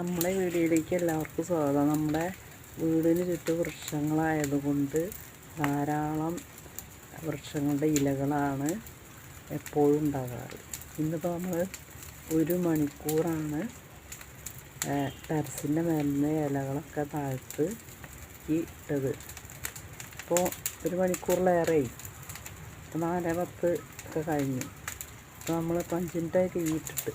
നമ്മുടെ വീഡിയോയിലേക്ക് എല്ലാവർക്കും സ്വാഗതം. നമ്മുടെ വീടിന് ചുറ്റും വൃക്ഷങ്ങളായതുകൊണ്ട് ധാരാളം വൃക്ഷങ്ങളുടെ ഇലകളാണ് എപ്പോഴും ഉണ്ടാകാറ്. ഇന്നിപ്പോൾ നമ്മൾ ഒരു മണിക്കൂറാണ് ടെറസിന്റെ മേലിന്റെ ഇലകളൊക്കെ താഴ്ത്ത് ഇട്ടത്. ഇപ്പോൾ ഒരു മണിക്കൂറിലേറെയായി. ഇപ്പോൾ നാല് പത്ത് ഒക്കെ കഴിഞ്ഞു. അപ്പോൾ നമ്മൾ പഞ്ചിന്റെ തീ ഇട്ടിട്ട്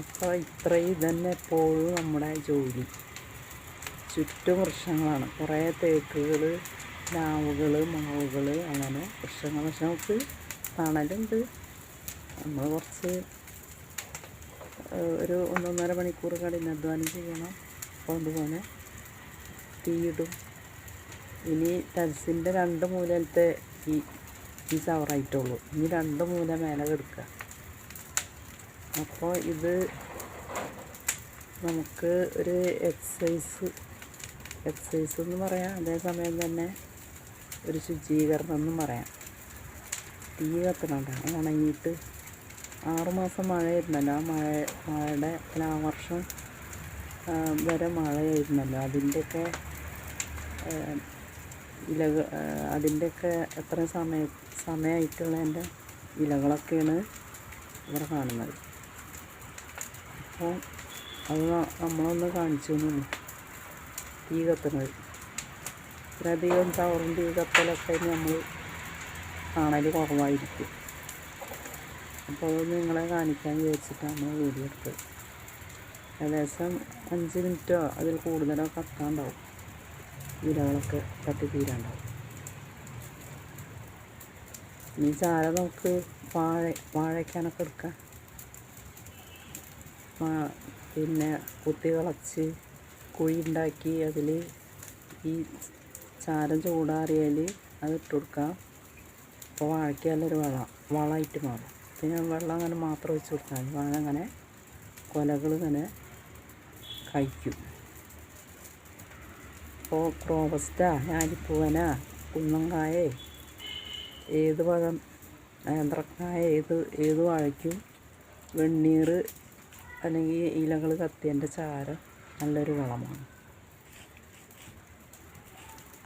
അപ്പോൾ ഇത്രയും ഇതന്നെ എപ്പോഴും നമ്മുടെ ജോലി. ചുറ്റും വൃക്ഷങ്ങളാണ്. കുറേ തേക്കുകൾ ലാവുകൾ മാവുകൾ അങ്ങനെ വൃക്ഷങ്ങൾ. പക്ഷെ നമുക്ക് തണലുണ്ട്. നമ്മൾ കുറച്ച് ഒരു ഒന്നൊന്നര മണിക്കൂർ കഠിനാധ്വാനം ചെയ്യണം. അപ്പോൾ അതുപോലെ തീയിടും. ഇനി ടെറസിന്റെ രണ്ട് മൂലത്തെ ഈ ഈ സവറായിട്ടുള്ളൂ ഇനി രണ്ട് മൂല മേലെ കിടക്കുക അപ്പോൾ ഇത് നമുക്ക് ഒരു എക്സസൈസ് എക്സസൈസ് എന്ന് പറയാം. അതേസമയം തന്നെ ഒരു ശുചീകരണം എന്നും പറയാം. തീ കത്തണണ്ട? ഉണങ്ങിയിട്ട് ആറുമാസം മഴയായിരുന്നല്ലോ. ആ മഴ മഴയുടെ അല്ല ആ വർഷം വരെ മഴയായിരുന്നല്ലോ. അതിന്റെയൊക്കെ ഇലകൾ അതിന്റെയൊക്കെ എത്ര സമയ സമയമായിട്ടുള്ള എന്റെ ഇലകളൊക്കെയാണ് ഇവിടെ കാണുന്നത്. അപ്പോൾ അത് നമ്മളൊന്ന് കാണിച്ചു തന്നു തീ കത്തുന്നത്. ഇത്രയധികം ചവറും തീ കത്തലൊക്കെ നമ്മൾ കാണൽ കുറവായിരിക്കും. അപ്പോൾ അത് നിങ്ങളെ കാണിക്കാൻ വിചാരിച്ചിട്ടാണ് വീഡിയോ എടുത്തത്. ഏകദേശം അഞ്ച് മിനിറ്റോ അതിൽ കൂടുതലോ കത്താണ്ടാവും. ഇലകളൊക്കെ കത്തി തീരാണ്ടാവും. ഇനി ചാര നമുക്ക് വാഴ വാഴയ്ക്കാനൊക്കെ എടുക്കാം. പിന്നെ കുത്തി കളച്ച് കുഴി ഉണ്ടാക്കി അതിൽ ഈ ചാരം ചൂടാറിയാൽ അത് ഇട്ട് കൊടുക്കാം. അപ്പോൾ വാഴയ്ക്ക് നല്ലൊരു വളം വളമായിട്ട് മാറും. പിന്നെ വെള്ളം അങ്ങനെ മാത്രം വെച്ച് കൊടുത്താൽ വാഴ അങ്ങനെ കൊലകൾ ഇങ്ങനെ കഴിക്കും. ഇപ്പോൾ ക്രോബസ്റ്റാ ഞാലിപ്പൂവന കുന്നങ്കായ ഏത് പഴം നേന്ത്രക്കായ ഏത് ഏത് വാഴയ്ക്കും വെണ്ണീർ അല്ലെങ്കിൽ ഇലകൾ കത്തിയതിന്റെ ചാരം നല്ലൊരു വളമാണ്.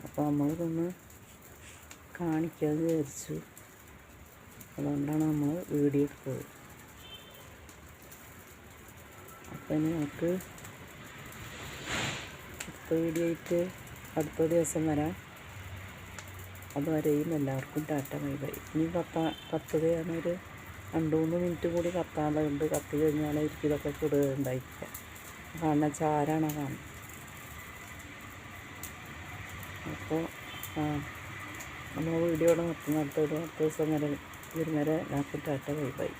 അപ്പോൾ നമ്മളിതൊന്ന് കാണിക്കാതെ വിചാരിച്ചു. അതുകൊണ്ടാണ് നമ്മൾ വീഡിയോ എടുത്തത്. അപ്പം ഇനി നമുക്ക് അടുത്ത വീഡിയോ ആയിട്ട് അടുത്ത ദിവസം വരാം. അതുവരെയും എല്ലാവർക്കും ടാറ്റ ബൈ ബൈ. ഇനി കത്തുകയാണ് ഒരു രണ്ട് മൂന്ന് മിനിറ്റ് കൂടി കത്താനുള്ളതുണ്ട് കത്തി കഴിഞ്ഞാൽ എനിക്ക് ഇതൊക്കെ കിടുകയുണ്ടായിരിക്കുക കാരണം ചാരാണ് കാണുന്നത്. അപ്പോൾ നമ്മൾ വീഡിയോ ഇവിടെ നിർത്തുന്ന അടുത്ത ഒരു പത്ത് ദിവസം വരെ വരുന്നവരെ നാക്കിട്ടാട്ട ബൈ ബൈ.